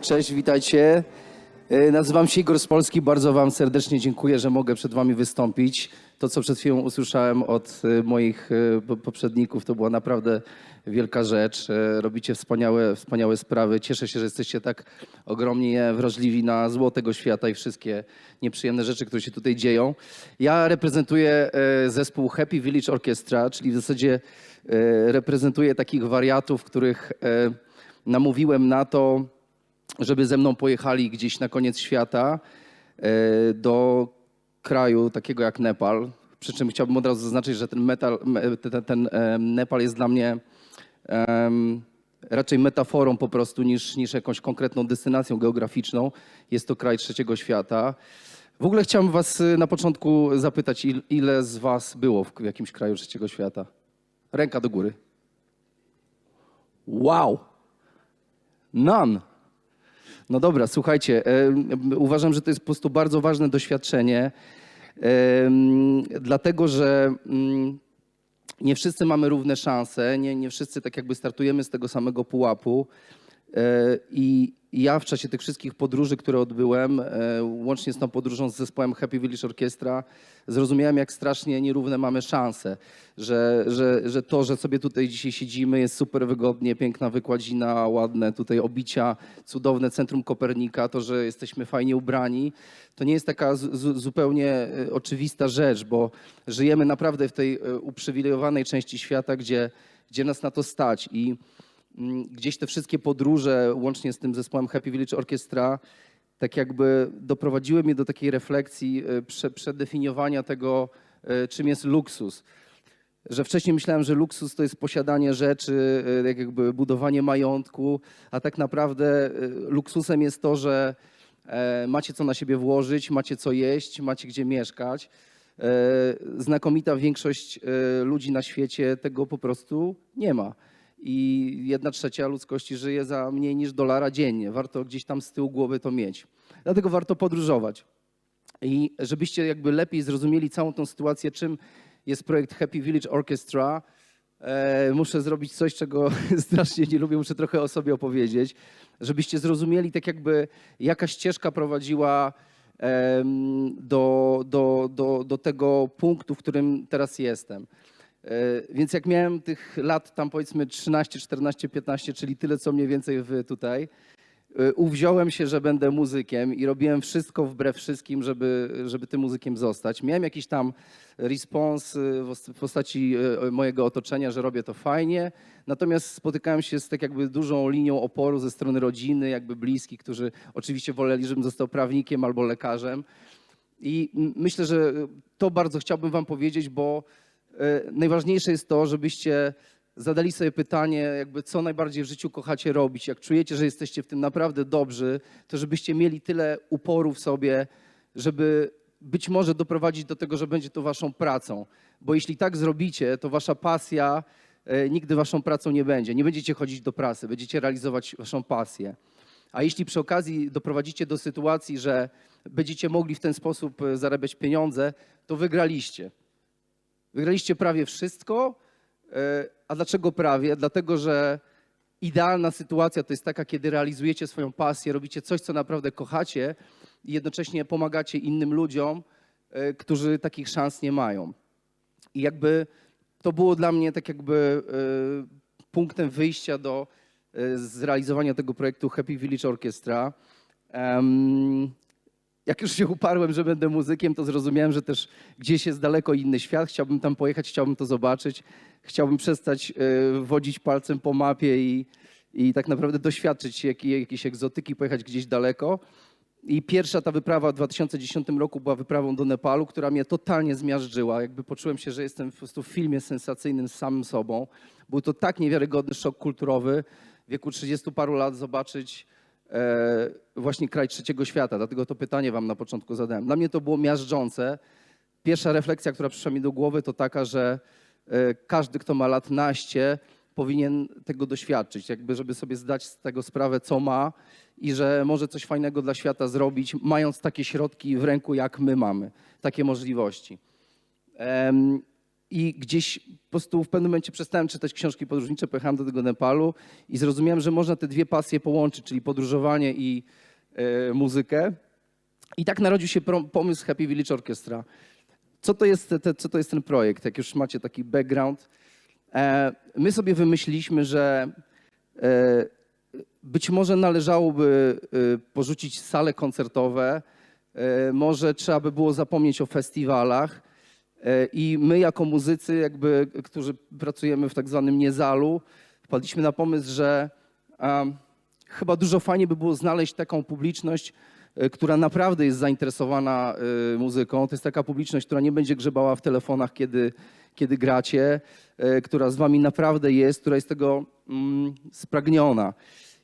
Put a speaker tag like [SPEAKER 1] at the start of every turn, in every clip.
[SPEAKER 1] Cześć, witajcie. E, Nazywam się Igor z Polski. Bardzo Wam serdecznie dziękuję, że mogę przed Wami wystąpić. To, co przed chwilą usłyszałem od e, moich e, po- poprzedników, to była naprawdę wielka rzecz. Robicie wspaniałe, wspaniałe sprawy. Cieszę się, że jesteście tak ogromnie wrażliwi na zło tego świata i wszystkie nieprzyjemne rzeczy, które się tutaj dzieją. Ja reprezentuję zespół Happy Village Orchestra, czyli w zasadzie reprezentuję takich wariatów, których namówiłem na to, żeby ze mną pojechali gdzieś na koniec świata e, do kraju takiego jak Nepal. Przy czym chciałbym od razu zaznaczyć, że ten, metal, me- ten, ten Nepal jest dla mnie em, raczej metaforą po prostu niż, niż jakąś konkretną destynacją geograficzną. Jest to kraj trzeciego świata. W ogóle chciałem was y, na początku zapytać, il, ile z was było w jakimś kraju trzeciego świata? Ręka do góry. Wow! None. No dobra, słuchajcie, em, uważam, że to jest po prostu bardzo ważne doświadczenie, em, dlatego że nie wszyscy mamy równe szanse, nie, nie wszyscy tak jakby startujemy z tego samego pułapu. E, I ja w czasie tych wszystkich podróży, które odbyłem, e, łącznie z tą podróżą z zespołem Happy Village Orchestra, zrozumiałem, jak strasznie nierówne mamy szanse. Że, że, że to, że sobie tutaj dzisiaj siedzimy, jest super wygodnie, piękna wykładzina, ładne tutaj obicia, cudowne centrum Kopernika, to, że jesteśmy fajnie ubrani, to nie jest taka zu- zu- zupełnie e, oczywista rzecz, bo żyjemy naprawdę w tej uprzywilejowanej części świata, gdzie, gdzie nas na to stać. I gdzieś te wszystkie podróże, łącznie z tym zespołem Happy Village Orchestra, tak jakby doprowadziły mnie do takiej refleksji, e, prze, przedefiniowania tego, e, czym jest luksus. Że wcześniej myślałem, że luksus to jest posiadanie rzeczy, e, jak jakby budowanie majątku, a tak naprawdę luksusem jest to, że macie co na siebie włożyć, macie co jeść, macie gdzie mieszkać. Znakomita większość ludzi na świecie tego po prostu nie ma. I jedna trzecia ludzkości żyje za mniej niż dolara dziennie. Warto gdzieś tam z tyłu głowy to mieć. Dlatego warto podróżować. I żebyście jakby lepiej zrozumieli całą tą sytuację, czym jest projekt Happy Village Orchestra, e, muszę zrobić coś, czego strasznie nie lubię, muszę trochę o sobie opowiedzieć, żebyście zrozumieli tak jakby jaka ścieżka prowadziła do, do, do, do tego punktu, w którym teraz jestem. E, Więc jak miałem tych lat tam powiedzmy 13, 14, 15, czyli tyle co mniej więcej wy tutaj, y, uwziąłem się, że będę muzykiem i robiłem wszystko wbrew wszystkim, żeby, żeby tym muzykiem zostać. Miałem jakiś tam respons y, w os- w postaci mojego otoczenia, że robię to fajnie, natomiast spotykałem się z tak jakby dużą linią oporu ze strony rodziny, jakby bliskich, którzy oczywiście woleli, żebym został prawnikiem albo lekarzem. I myślę, że to bardzo chciałbym wam powiedzieć, bo e, najważniejsze jest to, żebyście zadali sobie pytanie, jakby co najbardziej w życiu kochacie robić. Jak czujecie, że jesteście w tym naprawdę dobrzy, to żebyście mieli tyle uporu w sobie, żeby być może doprowadzić do tego, że będzie to waszą pracą. Bo jeśli tak zrobicie, to wasza pasja e, nigdy waszą pracą nie będzie. Nie będziecie chodzić do pracy, będziecie realizować waszą pasję. A jeśli przy okazji doprowadzicie do sytuacji, że będziecie mogli w ten sposób e, zarabiać pieniądze, to wygraliście. Wygraliście prawie wszystko. E, A dlaczego prawie? Dlatego, że idealna sytuacja to jest taka, kiedy realizujecie swoją pasję, robicie coś, co naprawdę kochacie i jednocześnie pomagacie innym ludziom, e, którzy takich szans nie mają. I jakby to było dla mnie tak jakby e, punktem wyjścia do zrealizowania tego projektu Happy Village Orchestra. Jak już się uparłem, że będę muzykiem, to zrozumiałem, że też gdzieś jest daleko inny świat. Chciałbym tam pojechać, chciałbym to zobaczyć. Chciałbym przestać e, wodzić palcem po mapie i, i tak naprawdę doświadczyć jakiej, jakiejś egzotyki, pojechać gdzieś daleko. I pierwsza ta wyprawa w 2010 roku była wyprawą do Nepalu, która mnie totalnie zmiażdżyła. Jakby poczułem się, że jestem po prostu w filmie sensacyjnym z samym sobą. Był to tak niewiarygodny szok kulturowy. W wieku 30 paru lat zobaczyć właśnie kraj trzeciego świata. Dlatego to pytanie wam na początku zadałem. Dla mnie to było miażdżące. Pierwsza refleksja, która przyszła mi do głowy, to taka, że e, każdy, kto ma lat naście, powinien tego doświadczyć, jakby żeby sobie zdać z tego sprawę, co ma i że może coś fajnego dla świata zrobić, mając takie środki w ręku, jak my mamy, takie możliwości. I gdzieś po prostu w pewnym momencie przestałem czytać książki podróżnicze, pojechałem do tego Nepalu i zrozumiałem, że można te dwie pasje połączyć, czyli podróżowanie i e, muzykę. I tak narodził się pomysł Happy Village Orchestra. Co to jest, te, co to jest ten projekt? Jak już macie taki background. E, my sobie wymyśliliśmy, że e, być może należałoby e, porzucić sale koncertowe, e, może trzeba by było zapomnieć o festiwalach. E, I my jako muzycy, jakby, którzy pracujemy w tak zwanym niezalu, wpadliśmy na pomysł, że um, chyba dużo fajnie by było znaleźć taką publiczność, e, która naprawdę jest zainteresowana e, muzyką. To jest taka publiczność, która nie będzie grzebała w telefonach, kiedy, kiedy gracie, która z wami naprawdę jest, która jest tego mm, spragniona.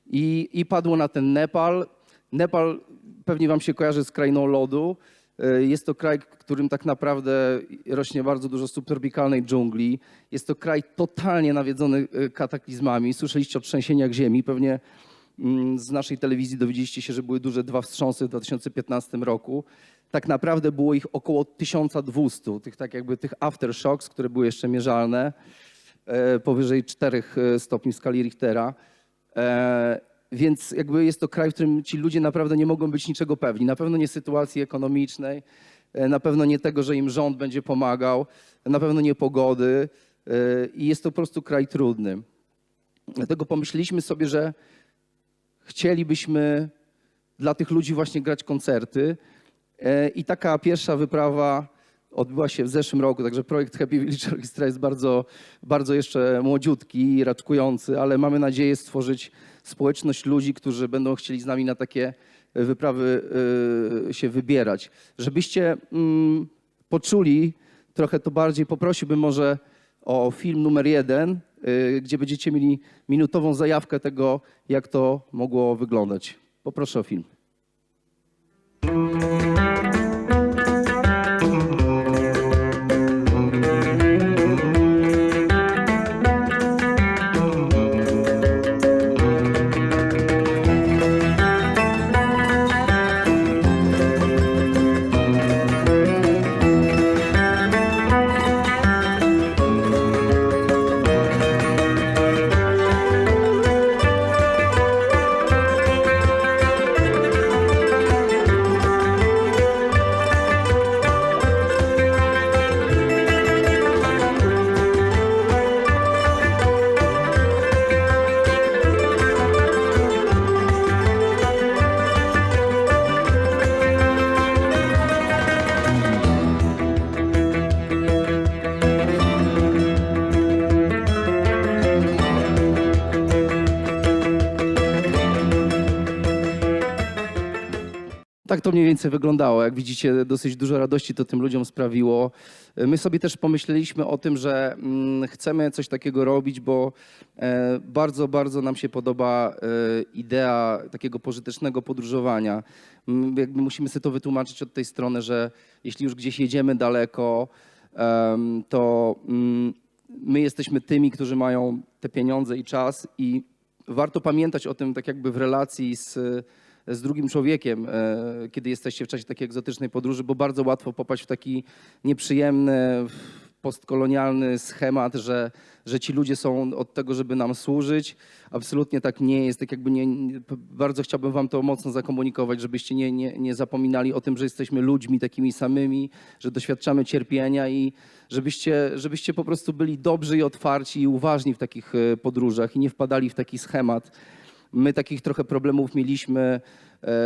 [SPEAKER 1] I, I padło na ten Nepal. Nepal pewnie wam się kojarzy z krainą lodu. E, Jest to kraj, w którym tak naprawdę rośnie bardzo dużo subtropikalnej dżungli. Jest to kraj totalnie nawiedzony e, kataklizmami. Słyszeliście o trzęsieniach ziemi. Pewnie mm, z naszej telewizji dowiedzieliście się, że były duże dwa wstrząsy w 2015 roku. Tak naprawdę było ich około 1200, tych tak jakby tych aftershocks, które były jeszcze mierzalne, e, powyżej 4 stopni w skali Richtera. Więc jakby jest to kraj, w którym ci ludzie naprawdę nie mogą być niczego pewni. Na pewno nie sytuacji ekonomicznej, e, na pewno nie tego, że im rząd będzie pomagał, na pewno nie pogody e, i jest to po prostu kraj trudny. Dlatego pomyśleliśmy sobie, że chcielibyśmy dla tych ludzi właśnie grać koncerty. E, I taka pierwsza wyprawa odbyła się w zeszłym roku, także projekt Happy Village Orchestra jest bardzo, bardzo jeszcze młodziutki i raczkujący, ale mamy nadzieję stworzyć społeczność ludzi, którzy będą chcieli z nami na takie wyprawy e, się wybierać. Żebyście mm, poczuli trochę to bardziej, poprosiłbym może o film numer jeden, y, gdzie będziecie mieli minutową zajawkę tego, jak to mogło wyglądać. Poproszę o film. Tak to mniej więcej wyglądało. Jak widzicie, dosyć dużo radości to tym ludziom sprawiło. My sobie też pomyśleliśmy o tym, że mm, chcemy coś takiego robić, bo e, bardzo, bardzo nam się podoba e, idea takiego pożytecznego podróżowania. Mm, Jakby musimy sobie to wytłumaczyć od tej strony, że jeśli już gdzieś jedziemy daleko, to mm, my jesteśmy tymi, którzy mają te pieniądze i czas i warto pamiętać o tym tak jakby w relacji z z drugim człowiekiem, e, kiedy jesteście w czasie takiej egzotycznej podróży, bo bardzo łatwo popaść w taki nieprzyjemny, postkolonialny schemat, że, że ci ludzie są od tego, żeby nam służyć. Absolutnie tak nie jest. Tak jakby nie, bardzo chciałbym wam to mocno zakomunikować, żebyście nie, nie, nie zapominali o tym, że jesteśmy ludźmi takimi samymi, że doświadczamy cierpienia i żebyście, żebyście po prostu byli dobrzy i otwarci i uważni w takich e, podróżach i nie wpadali w taki schemat. My takich trochę problemów mieliśmy e,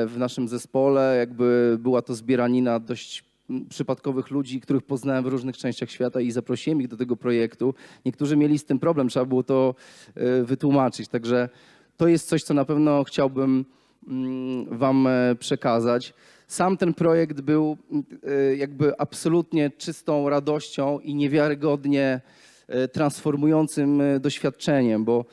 [SPEAKER 1] w naszym zespole, jakby była to zbieranina dość przypadkowych ludzi, których poznałem w różnych częściach świata i zaprosiłem ich do tego projektu. Niektórzy mieli z tym problem, trzeba było to e, wytłumaczyć. Także to jest coś, co na pewno chciałbym mm, wam e, przekazać. Sam ten projekt był jakby absolutnie czystą radością i niewiarygodnie transformującym doświadczeniem, bo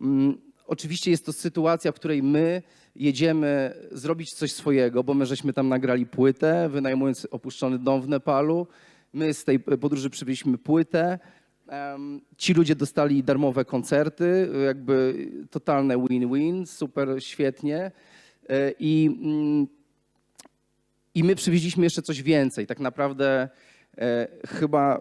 [SPEAKER 1] mm, oczywiście jest to sytuacja, w której my jedziemy zrobić coś swojego, bo my żeśmy tam nagrali płytę, wynajmując opuszczony dom w Nepalu. My z tej podróży przywieźliśmy płytę. Ci ludzie dostali darmowe koncerty, jakby totalne win-win, super świetnie. E, I, mm, I my przywieźliśmy jeszcze coś więcej. Tak naprawdę e, chyba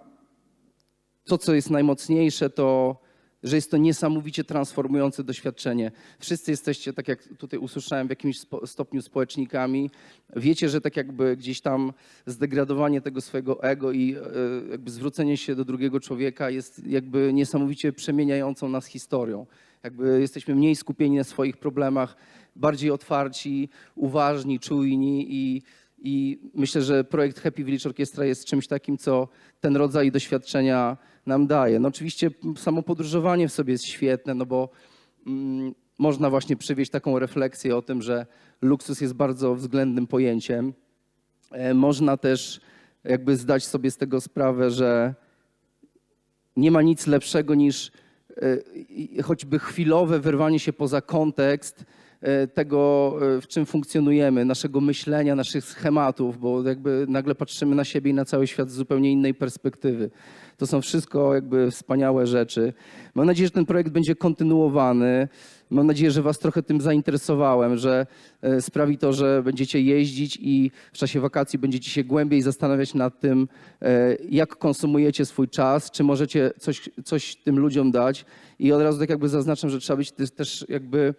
[SPEAKER 1] to, co jest najmocniejsze, to że jest to niesamowicie transformujące doświadczenie. Wszyscy jesteście, tak jak tutaj usłyszałem, w jakimś stopniu społecznikami. Wiecie, że tak jakby gdzieś tam zdegradowanie tego swojego ego i e, jakby zwrócenie się do drugiego człowieka jest jakby niesamowicie przemieniającą nas historią. Jakby jesteśmy mniej skupieni na swoich problemach, bardziej otwarci, uważni, czujni i, i myślę, że projekt Happy Village Orchestra jest czymś takim, co ten rodzaj doświadczenia nam daje. No oczywiście samo podróżowanie w sobie jest świetne, no bo mm, można właśnie przywieźć taką refleksję o tym, że luksus jest bardzo względnym pojęciem. E, Można też jakby zdać sobie z tego sprawę, że nie ma nic lepszego niż e, choćby chwilowe wyrwanie się poza kontekst tego, e, w czym funkcjonujemy, naszego myślenia, naszych schematów, bo jakby nagle patrzymy na siebie i na cały świat z zupełnie innej perspektywy. To są wszystko jakby wspaniałe rzeczy. Mam nadzieję, że ten projekt będzie kontynuowany. Mam nadzieję, że Was trochę tym zainteresowałem, że e, sprawi to, że będziecie jeździć i w czasie wakacji będziecie się głębiej zastanawiać nad tym, e, jak konsumujecie swój czas, czy możecie coś, coś tym ludziom dać. I od razu tak jakby zaznaczam, że trzeba być też- jakby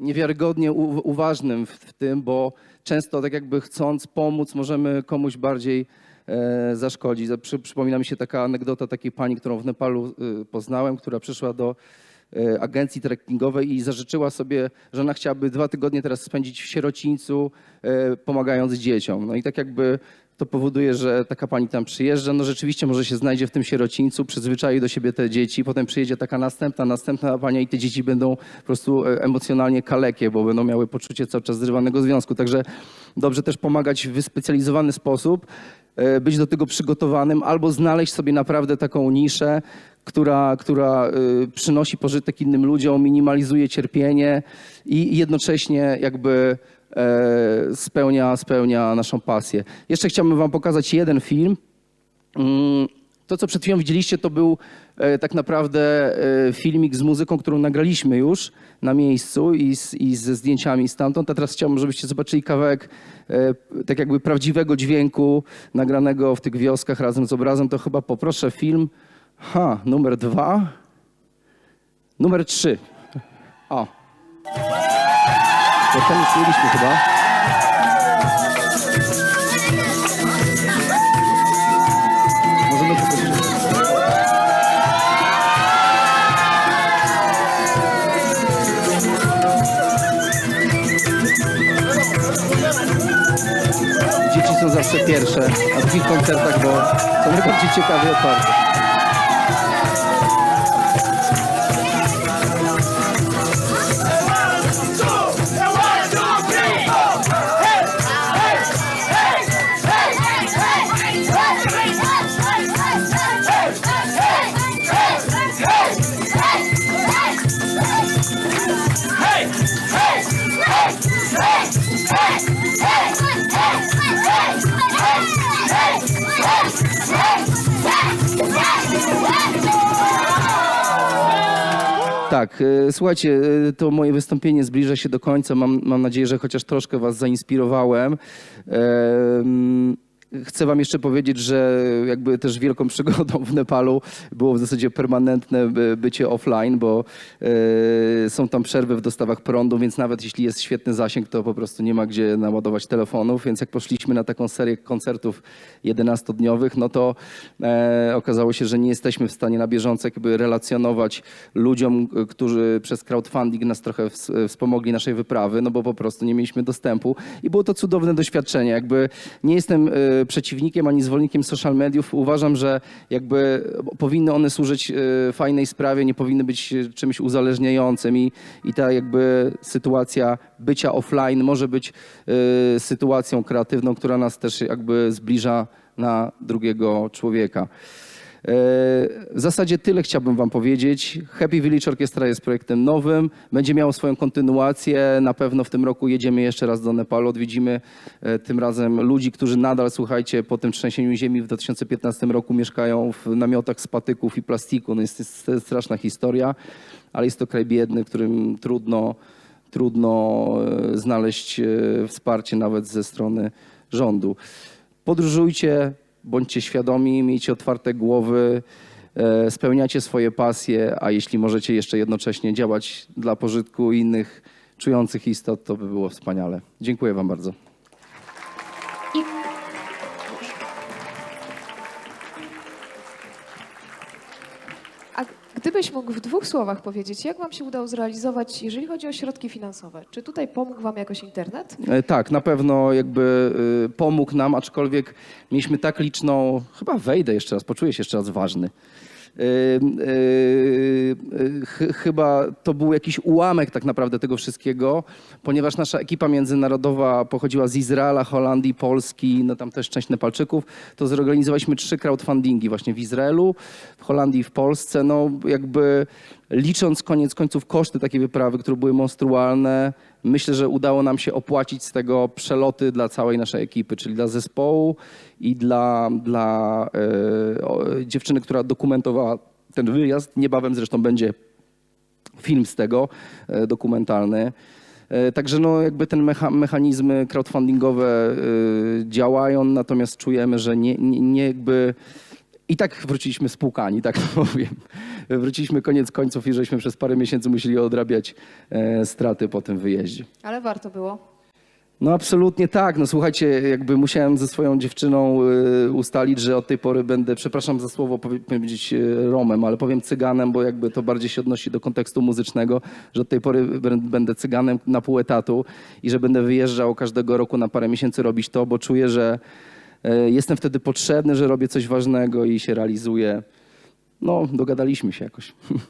[SPEAKER 1] niewiarygodnie u, uważnym w, tym, bo często tak jakby chcąc pomóc, możemy komuś bardziej e, zaszkodzić. Za- Przy, przypomina mi się taka anegdota takiej pani, którą w Nepalu y, poznałem, która przyszła do agencji trekkingowej i zażyczyła sobie, że ona chciałaby dwa tygodnie teraz spędzić w sierocińcu, e, pomagając dzieciom. No i tak jakby to powoduje, że taka pani tam przyjeżdża, no rzeczywiście może się znajdzie w tym sierocińcu, przyzwyczai do siebie te dzieci, potem przyjedzie taka następna, następna pania i te dzieci będą po prostu e, emocjonalnie kalekie, bo będą miały poczucie cały czas zrywanego związku. Także dobrze też pomagać w wyspecjalizowany sposób, e, być do tego przygotowanym albo znaleźć sobie naprawdę taką niszę, która, która y, przynosi pożytek innym ludziom, minimalizuje cierpienie i jednocześnie jakby e, spełnia, spełnia naszą pasję. Jeszcze chciałbym wam pokazać jeden film. Mm, To, co przed chwilą widzieliście, to był e, tak naprawdę e, filmik z muzyką, którą nagraliśmy już na miejscu i, z, i ze zdjęciami stamtąd. A teraz chciałbym, żebyście zobaczyli kawałek tak jakby prawdziwego dźwięku nagranego w tych wioskach razem z obrazem. To chyba poproszę film. Ha, numer dwa. Numer trzy. O. To ten już mieliśmy chyba. Dzieci są zawsze pierwsze na takich koncertach, bo są najbardziej ciekawe i otwarte. Tak, e, słuchajcie, e, to moje wystąpienie zbliża się do końca. Mam, mam nadzieję, że chociaż troszkę was zainspirowałem. Em, Chcę wam jeszcze powiedzieć, że jakby też wielką przygodą w Nepalu było w zasadzie permanentne by- bycie offline, bo e, są tam przerwy w dostawach prądu, więc nawet jeśli jest świetny zasięg, to po prostu nie ma gdzie naładować telefonów, więc jak poszliśmy na taką serię koncertów 11-dniowych, no to e, okazało się, że nie jesteśmy w stanie na bieżąco jakby relacjonować ludziom, e, którzy przez crowdfunding nas trochę ws- wspomogli naszej wyprawy, no bo po prostu nie mieliśmy dostępu i było to cudowne doświadczenie. Jakby nie jestem przeciwnikiem ani zwolennikiem social mediów. Uważam, że jakby powinny one służyć e, fajnej sprawie, nie powinny być e, czymś uzależniającym i, i ta jakby sytuacja bycia offline może być e, sytuacją kreatywną, która nas też jakby zbliża na drugiego człowieka. E, W zasadzie tyle chciałbym wam powiedzieć. Happy Village Orchestra jest projektem nowym, będzie miało swoją kontynuację. Na pewno w tym roku jedziemy jeszcze raz do Nepalu, odwiedzimy e, tym razem ludzi, którzy nadal, słuchajcie, po tym trzęsieniu ziemi w 2015 roku mieszkają w namiotach z patyków i plastiku. No jest, jest, straszna historia, ale jest to kraj biedny, którym trudno, trudno e, znaleźć wsparcie nawet ze strony rządu. Podróżujcie, bądźcie świadomi, miejcie otwarte głowy, e, spełniacie swoje pasje, a jeśli możecie jeszcze jednocześnie działać dla pożytku innych czujących istot, to by było wspaniale. Dziękuję Wam bardzo.
[SPEAKER 2] Gdybyś mógł w dwóch słowach powiedzieć, jak Wam się udało zrealizować, jeżeli chodzi o środki finansowe? Czy tutaj pomógł Wam jakoś internet?
[SPEAKER 1] E, Tak, na pewno jakby y, pomógł nam, aczkolwiek mieliśmy tak liczną, chyba wejdę jeszcze raz, poczuję się jeszcze raz ważny. Y, y, y, ch- Chyba to był jakiś ułamek tak naprawdę tego wszystkiego, ponieważ nasza ekipa międzynarodowa pochodziła z Izraela, Holandii, Polski, no tam też część Nepalczyków, to zorganizowaliśmy trzy crowdfundingi właśnie w Izraelu, w Holandii w Polsce. No jakby licząc koniec końców koszty takiej wyprawy, które były monstrualne, myślę, że udało nam się opłacić z tego przeloty dla całej naszej ekipy, czyli dla zespołu i dla, dla e, dziewczyny, która dokumentowała ten wyjazd. Niebawem zresztą będzie film z tego e, dokumentalny. E, Także no jakby ten mecha, mechanizmy crowdfundingowe działają, natomiast czujemy, że nie, nie, nie jakby i tak wróciliśmy spłukani, tak powiem. Wróciliśmy koniec końców i żeśmy przez parę miesięcy musieli odrabiać e, straty po tym wyjeździe.
[SPEAKER 2] Ale warto było.
[SPEAKER 1] No absolutnie tak. No słuchajcie, jakby musiałem ze swoją dziewczyną y, ustalić, że od tej pory będę, przepraszam za słowo powie- powiedzieć y, Romem, ale powiem cyganem, bo jakby to bardziej się odnosi do kontekstu muzycznego, że od tej pory bę- będę cyganem na pół etatu i że będę wyjeżdżał każdego roku na parę miesięcy robić to, bo czuję, że y, jestem wtedy potrzebny, że robię coś ważnego i się realizuję. No, dogadaliśmy się jakoś.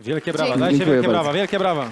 [SPEAKER 3] Wielkie brawa, dajcie
[SPEAKER 1] Dziękuję
[SPEAKER 3] wielkie
[SPEAKER 1] bardzo.
[SPEAKER 3] brawa, wielkie brawa.